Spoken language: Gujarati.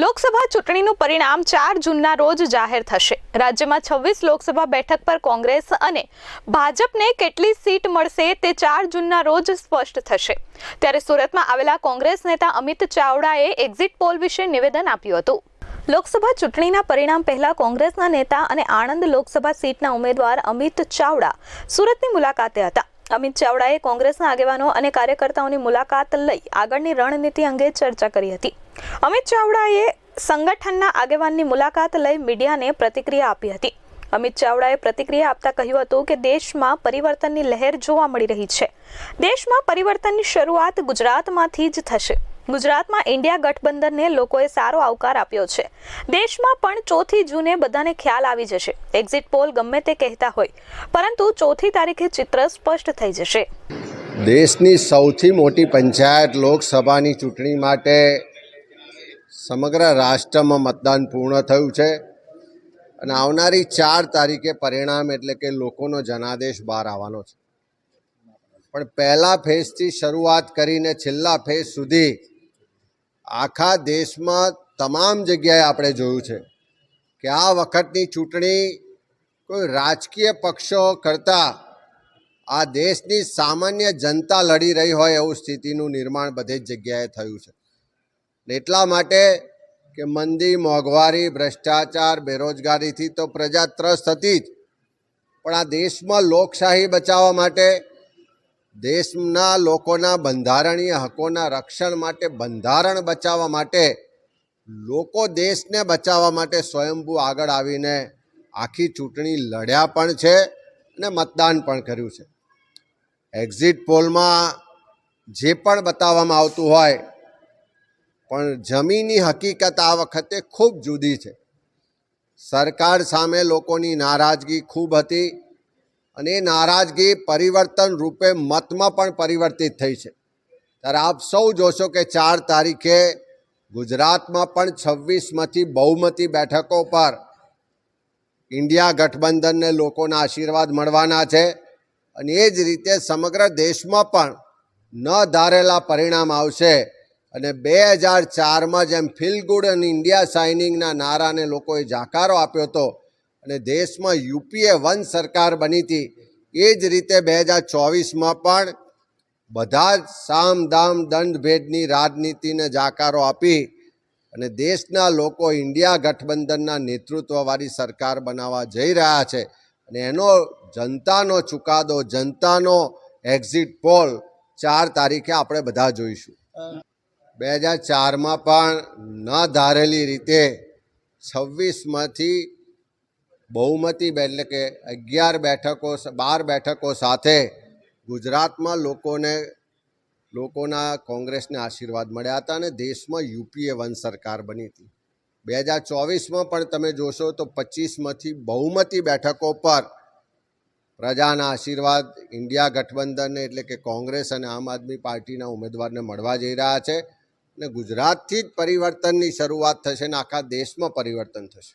લોકસભા ચૂંટણીનું પરિણામ ચાર જૂનના રોજ જાહેર થશે. રાજ્યમાં છવ્વીસ લોકસભા બેઠક પર કોંગ્રેસ અને ભાજપને કેટલી સીટ મળશે તે ચાર જૂનના રોજ સ્પષ્ટ થશે. ત્યારે સુરતમાં આવેલા કોંગ્રેસ નેતા અમિત ચાવડાએ એક્ઝિટ પોલ વિશે નિવેદન આપ્યું હતું. લોકસભા ચૂંટણીના પરિણામ પહેલા કોંગ્રેસના નેતા અને આણંદ લોકસભા સીટના ઉમેદવાર અમિત ચાવડા સુરતની મુલાકાતે હતા. અમિત ચાવડાએ કોંગ્રેસના આગેવાનો અને કાર્યકર્તાઓની મુલાકાત લઈ આગળની રણનીતિ અંગે ચર્ચા કરી હતી. અમિત ચાવડાએ સંગઠનના આગેવાનની મુલાકાત લઈ મીડિયાને પ્રતિક્રિયા આપી હતી. અમિત ચાવડાએ પ્રતિક્રિયા આપતા કહ્યું હતું કે દેશમાં પરિવર્તનની લહેર જોવા મળી રહી છે. દેશમાં પરિવર્તનની શરૂઆત ગુજરાતમાંથી જ થશે. ગુજરાતમાં ઇન્ડિયા ગઠબંધનને લોકોએ સારો આવકાર આપ્યો છે. દેશમાં પણ ચોથી જૂને બધાને ખ્યાલ આવી જશે. એક્ઝિટ પોલ ગમે તે કહેતા હોય, પરંતુ ચોથી તારીખે ચિત્ર સ્પષ્ટ થઈ જશે. દેશની સૌથી મોટી પંચાયત લોકસભાની ચૂંટણી માટે સમગ્ર રાષ્ટ્રમાં મતદાન પૂર્ણ થયું છે અને આવનારી ચાર તારીખે પરિણામ એટલે કે લોકોનો જનાદેશ બહાર આવવાનો છે. પણ પહેલા ફેઝથી શરૂઆત કરીને છેલ્લા ફેઝ સુધી આખા દેશમાં તમામ જગ્યાએ આપણે જોયું છે કે આ વખતની ચૂંટણી કોઈ રાજકીય પક્ષો કરતાં આ દેશની સામાન્ય જનતા લડી રહી હોય એવું સ્થિતિનું નિર્માણ બધે જ જગ્યાએ થયું છે. એટલા માટે કે મંદી, મોંઘવારી, ભ્રષ્ટાચાર, બેરોજગારીથી તો પ્રજા ત્રસ્ત હતી જ. પણ આ દેશમાં લોકશાહી બચાવવા માટે દેશના લોકોના બંધારણીય હકોના રક્ષણ માટે, બંધારણ બચાવવા માટે, લોકો દેશને બચાવવા માટે સ્વયંભૂ આગળ આવીને આખી ચૂંટણી લડ્યા પણ છે અને મતદાન પણ કર્યું છે. એક્ઝિટ પોલમાં જે પણ બતાવવામાં આવતું હોય, પણ જમીની હકીકત આ વખતે ખૂબ જુદી છે. સરકાર સામે લોકોની નારાજગી ખૂબ હતી. અને એ નારાજગી પરિવર્તન રૂપે મતમાં પણ પરિવર્તિત થઈ છે. ત્યારે આપ સૌ જોશો કે ચાર તારીખે ગુજરાતમાં પણ છવ્વીસમાંથી બહુમતી બેઠકો પર ઇન્ડિયા ગઠબંધનને લોકોના આશીર્વાદ મળવાના છે અને એ જ રીતે સમગ્ર દેશમાં પણ ન ધારેલા પરિણામ આવશે અને બે હજાર ચારમાં જેમ ફીલ ગુડ અને ઇન્ડિયા સાઇનિંગના નારાને લોકોએ જાકારો આપ્યો હતો અને દેશમાં યુપીએ વન સરકાર બની હતી. એ જ રીતે બે હજાર ચોવીસમાં પણ બધા જ સામ દામ દંડ ભેદની રાજનીતિને જાકારો આપી અને દેશના લોકો ઇન્ડિયા ગઠબંધનના નેતૃત્વવાળી સરકાર બનાવવા જઈ રહ્યા છે. અને એનો જનતાનો ચુકાદો, જનતાનો એક્ઝિટ પોલ ચાર તારીખે આપણે બધા જોઈશું. બે હજાર ચારમાં પણ ન ધારેલી રીતે છવ્વીસમાંથી બહુમતી એટલે કે અગિયાર બેઠકો બાર બેઠકો સાથે ગુજરાતમાં લોકોને, લોકોના કોંગ્રેસને આશીર્વાદ મળ્યા હતા અને દેશમાં યુપીએ વન સરકાર બની હતી. બે હજાર ચોવીસમાં પણ તમે જોશો તો પચીસમાંથી બહુમતી બેઠકો પર પ્રજાના આશીર્વાદ, ઇન્ડિયા ગઠબંધનને એટલે કે કોંગ્રેસ અને આમ આદમી પાર્ટીના ઉમેદવારને મળવા જઈ રહ્યા છે અને ગુજરાતથી જ પરિવર્તનની શરૂઆત થશે અને આખા દેશમાં પરિવર્તન થશે.